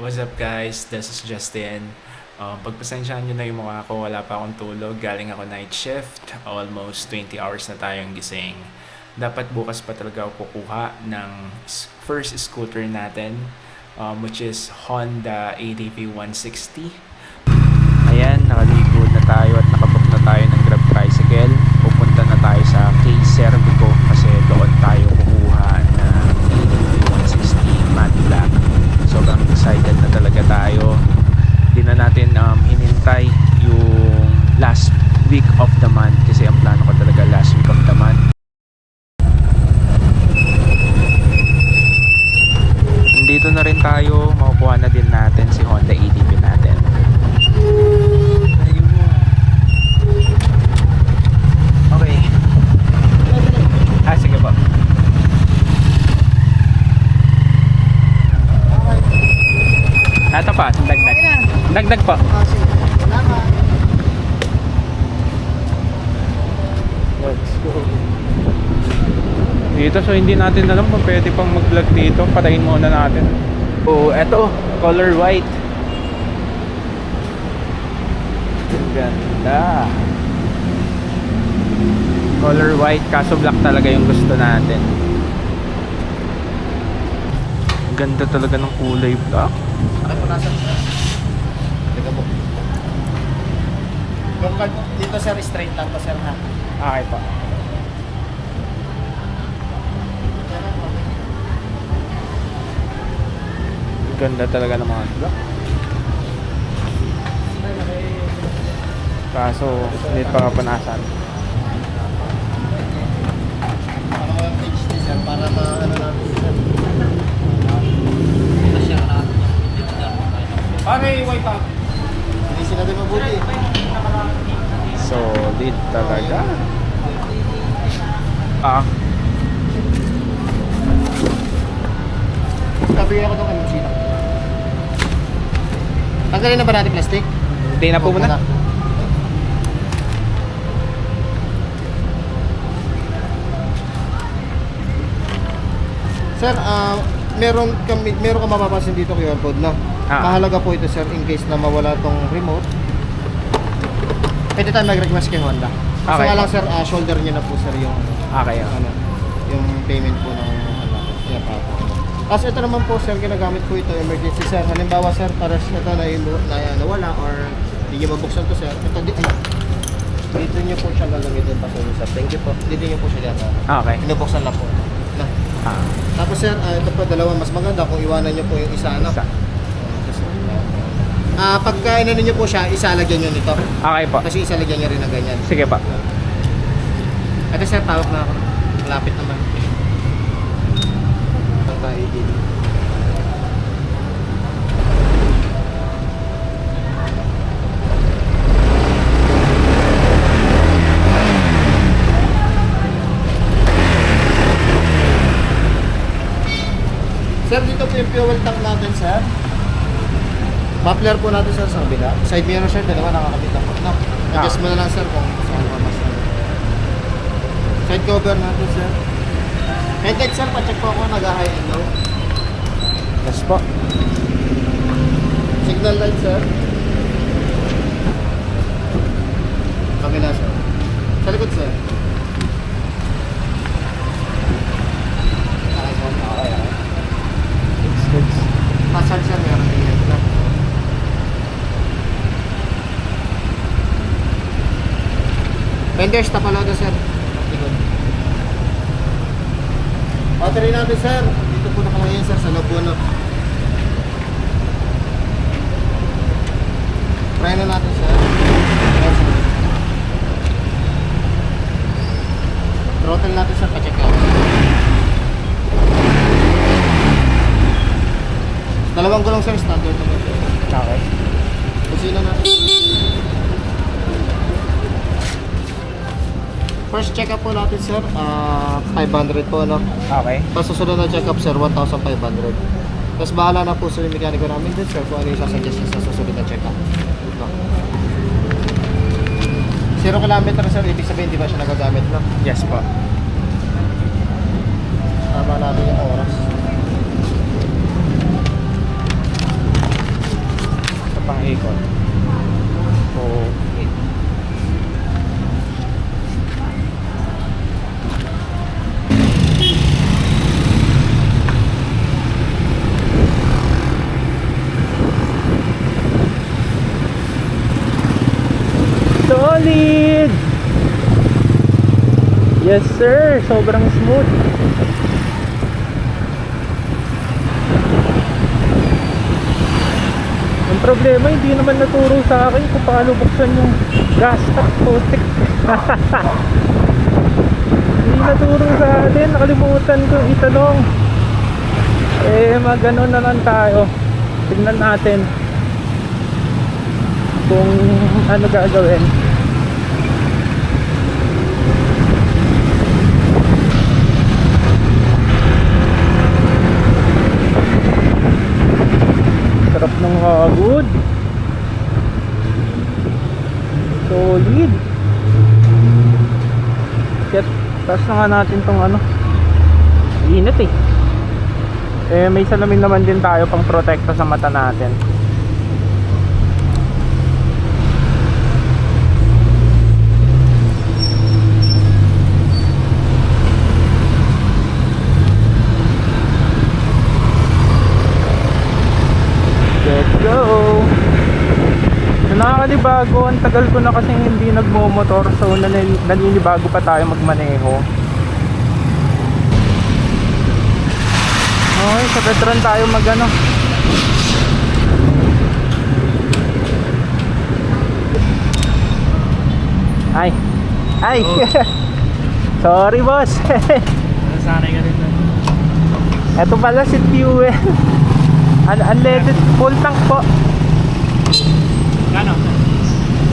What's up guys? This is Justin. Uh, pagpasensyahan nyo na yung mukha ko, wala pa akong tulog. Galing ako night shift. Almost 20 hours na tayong gising. Dapat bukas pa talaga ako kukuha ng first scooter natin, um, which is Honda ADV 160. Ayan, nakaligo na tayo at nakabook na tayo ng Grab Tricycle. Pupunta na tayo sa K Cervico kasi doon tayo kukuha ng ADV 160 matte black. Sobrang excited na talaga tayo. Di na natin um, hinintay yung last week of the month kasi ang plano ko talaga last week of the month. Dito na rin tayo, makukuha na din natin si Honda ADV natin. Okay. Ah, sige po. Ito pa, dagdag. Dagdag po. Let's go. Dito, so hindi natin alam kung pwede pang mag-vlog dito. Patayin muna natin. Oh, eto, color white. Ang Ganda. Color white, kaso black talaga yung gusto natin. Ang Ganda talaga ng kulay black. Po po. Dito sir, straight lang to sir ha. Okay pa. Ganda talaga ng mga black. Kaso, hindi pa kapanasan. Ni sir para ma-ano natin sir. Masya na. Pare, wipe out. Hindi sila din mabuti. Solid talaga. Ah, Kabigyan ako itong kanusina. Tanggalin na ba natin plastic? hindi na po muna. Sir, ah meron kami meron ka mapapansin dito QR code no. Ah. Mahalaga po ito sir in case na mawala tong remote. Pwede tayo mag-request kay Honda. Kasi Okay. nga lang sir, ah, shoulder niyo na po sir yung Okay. ah. ano, yung payment po ng Tapos ito naman po sir, ginagamit ko ito emergency sir. Halimbawa sir, para sa ito na, na nawala or hindi niyo mabuksan to sir. Ito di, ay, dito niyo po siya gagamitin pa sir. sir. Thank you po. Dito niyo po siya dito. Okay. Inubuksan lang po. Na. Ah, Tapos sir, ah, ito po dalawa mas maganda kung iwanan niyo po yung isa ano. isa. Ah, pagka inano niyo po siya, isa lagyan niyo nito. Okay po. Kasi isa lagyan niyo rin ng ganyan. Sige pa. Ito sir, tawag na ako. Malapit naman. Tayo dito. Sir, dito po yung fuel tank natin, sir. Muffler po natin, sir, sa kabila. Side mirror, sir, dalawa nakakabit na po. No, adjust mo na lang, sir, kung saan ka mas. Side cover natin, sir. Headlight, sir, pacheck po ako, nag-high and low. Yes po. Signal light, sir. Kabila, sir. Sa likod, sir. Passage, sir, meron din yan. no? Fenders, tapalodo, sir. Likod. Battery natin, sir. Dito po nakalagay yan, sir, sa po, no? Preno natin, sir. Throttle natin, sir, pa-check out. Dalawang gulong, sir, standard naman. sir. Okay. Busina natin. First check up po natin sir, ah 500 po no. Okay. Tapos susunod na check up sir, 1,500. Tapos bahala na po sa mekaniko namin din sir kung ano yung sasuggest niya sa susunod na check up. No? Zero kilometer sir, ibig sabihin di ba siya nagagamit no? Yes po. Tama natin yung oras. likod. Okay. Yes sir, sobrang smooth. Ang problema, hindi naman naturo sa akin kung paano buksan yung gas tank putik. hindi naturo sa atin, nakalimutan ko itanong. Eh, magano na lang tayo. Tignan natin kung ano gagawin. Sarap ng hagod. Solid. Taas na nga natin tong ano. Init eh. Eh may salamin naman din tayo pang protekta sa mata natin. Let's go! So, nakakalibago, ang tagal ko na kasi hindi nagmo-motor so nanin, naninibago pa tayo magmaneho. Okay, sa veteran tayo magano. Ay. Ay. Sorry, boss. Nasanay ka rin na. Ito pala si fuel. Un- unleaded full tank po.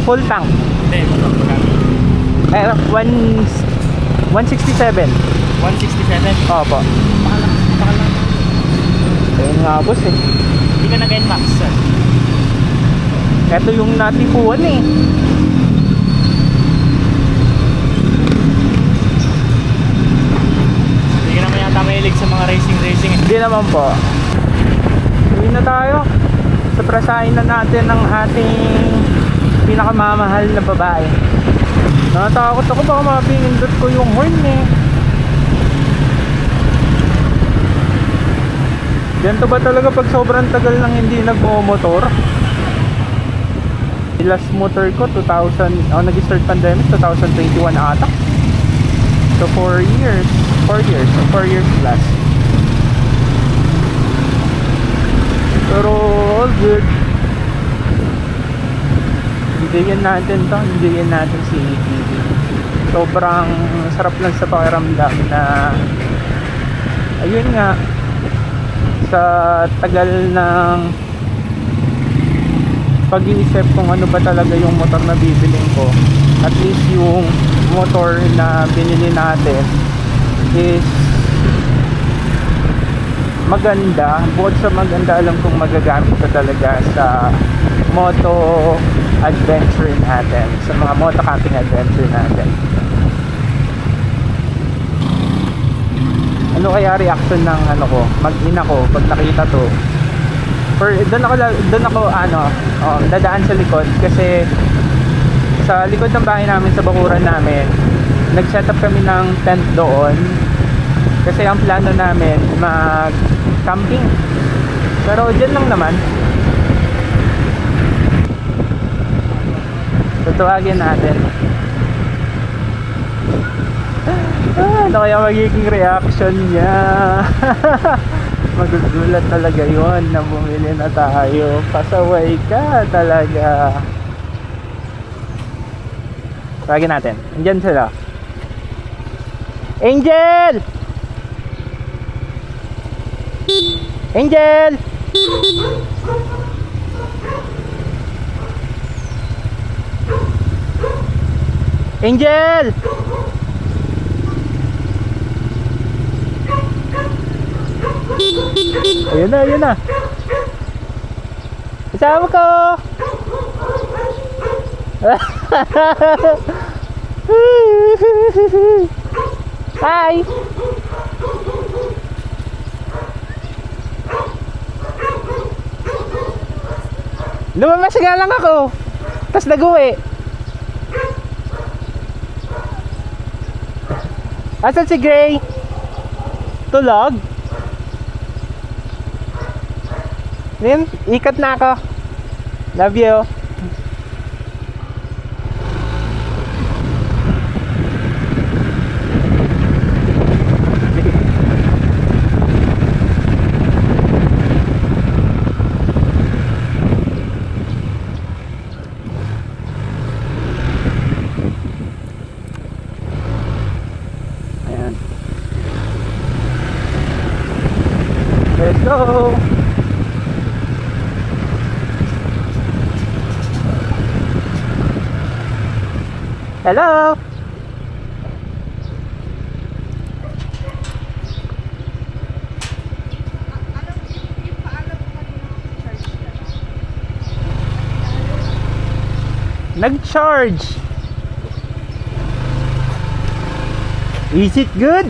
Full tank. Hindi, ito. Magkano? Eh, one, 167. 167. Opo. Pakalang, pakalang. Ayun nga boss eh. Hindi ka nag-NMAX. Ito yung natipuan eh. Hindi ka naman yata mahilig sa mga racing-racing. Hindi naman po. Hindi na tayo. Suprasahin na natin ang ating pinakamamahal na babae. Natatakot ako baka mapinindot ko yung horn eh. Ganito ba talaga pag sobrang tagal nang hindi nagmo-motor? Last motor ko 2000, oh nag-start pandemic 2021 ata. So 4 years, 4 years, 4 years plus. Pero all good. Higayin natin to, higayin natin si ATV. Sobrang sarap lang sa pakiramdam na ayun nga sa tagal ng pag-iisip kung ano ba talaga yung motor na bibiling ko at least yung motor na binili natin is maganda bukod sa maganda alam kong magagamit ko talaga sa moto adventure natin. Sa mga moto camping adventure natin. Ano kaya reaction ng ano ko mag-ina ko pag nakita to? For doon ako doon ako ano oh, dadaan sa likod. Kasi sa likod ng bahay namin sa bakuran namin nag-set up kami ng tent doon. Kasi ang plano namin mag camping pero dyan lang naman tutuwagin natin Ah, ano kaya magiging reaction niya? Magugulat talaga yon na bumili na tayo. Pasaway ka talaga. Tawagin natin. Andyan sila. Angel! Angel! Angel! Ayun na, ayun na. Kasama ko! Hi! Lumabas nga lang ako. Tapos nag-uwi. Asan si Gray? Tulog? Yan, ikat na ako. Love you. Ayan. Let's go! Hello! Nag-charge! Is it good?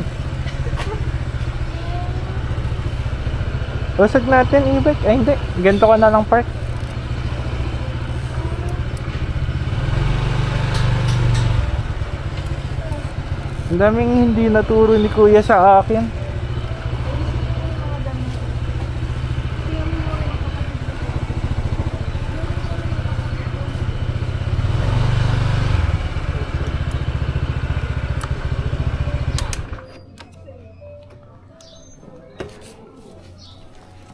Usag natin e-bike. Ay hindi, ganito ka na lang park. Ang daming hindi naturo ni kuya sa akin.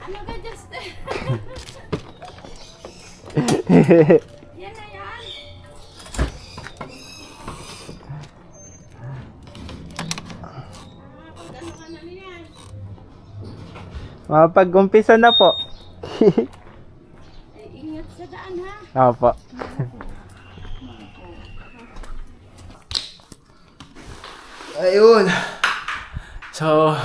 Ano ka, Justin? yan na yan. Ah, pag ano ka na niyan. Mapag-umpisa na po. Eh, ingat sa daan ha. Opo. Ayun. So,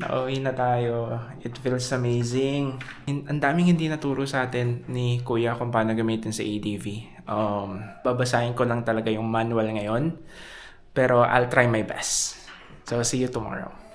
nauwi na tayo. It feels amazing. Ang daming hindi naturo sa atin ni Kuya kung paano gamitin sa ADV. Um, babasahin ko lang talaga yung manual ngayon. Pero I'll try my best. So, see you tomorrow.